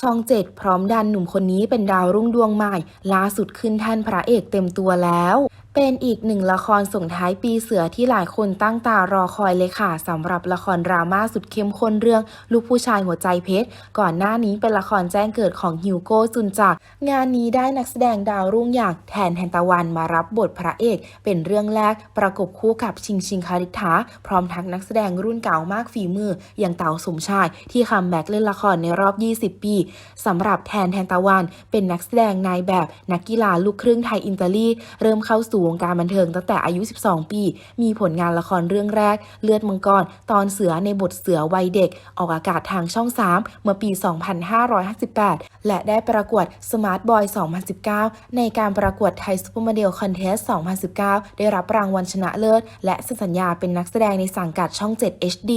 ช่องเจ็ดพร้อมดันหนุ่มคนนี้เป็นดาวรุ่งดวงใหม่ ล่าสุดขึ้นแท่นพระเอกเต็มตัวแล้ว เป็นอีกหนึ่งละครส่งท้ายปีเสือที่หลายคนตั้งตารอคอยเลยค่ะสำหรับละครดราม่าสุดเข้มข้นเรื่อง ลูกผู้ชายหัวใจเพชร ก่อนหน้านี้เป็นละครแจ้งเกิดของฮิวโก้จุนจักรงานนี้ได้นักแสดงดาวรุ่งอย่างแทนแทนตะวันมารับบทพระเอก เป็นเรื่องแรกประกบคู่กับชิงชิงคาริธาพร้อมทั้งนักแสดงรุ่นเก่ามากฝีมือ อย่างเต๋าสมชายที่คัมแบ็กเล่นละครในรอบ 20 ปีสำหรับแทนแทนตะวัน เป็นนักแสดงนายแบบนักกีฬาลูกครึ่งไทยอิตาลีเริ่มเข้าสู่วงการบันเทิงตั้งแต่อายุ 12 ปี มีผลงานละครเรื่องแรก เลือดมังกร ตอนเสือในบทเสือวัยเด็ก ออกอากาศทางช่อง 3 เมื่อปี 2558 และได้ประกวด Smart Boy 2019 ในการประกวดไทยซูเปอร์โมเดลคอนเทส2019 ได้รับรางวัลชนะเลิศ และสัญญาเป็นนักแสดงในสังกัดช่อง 7 HD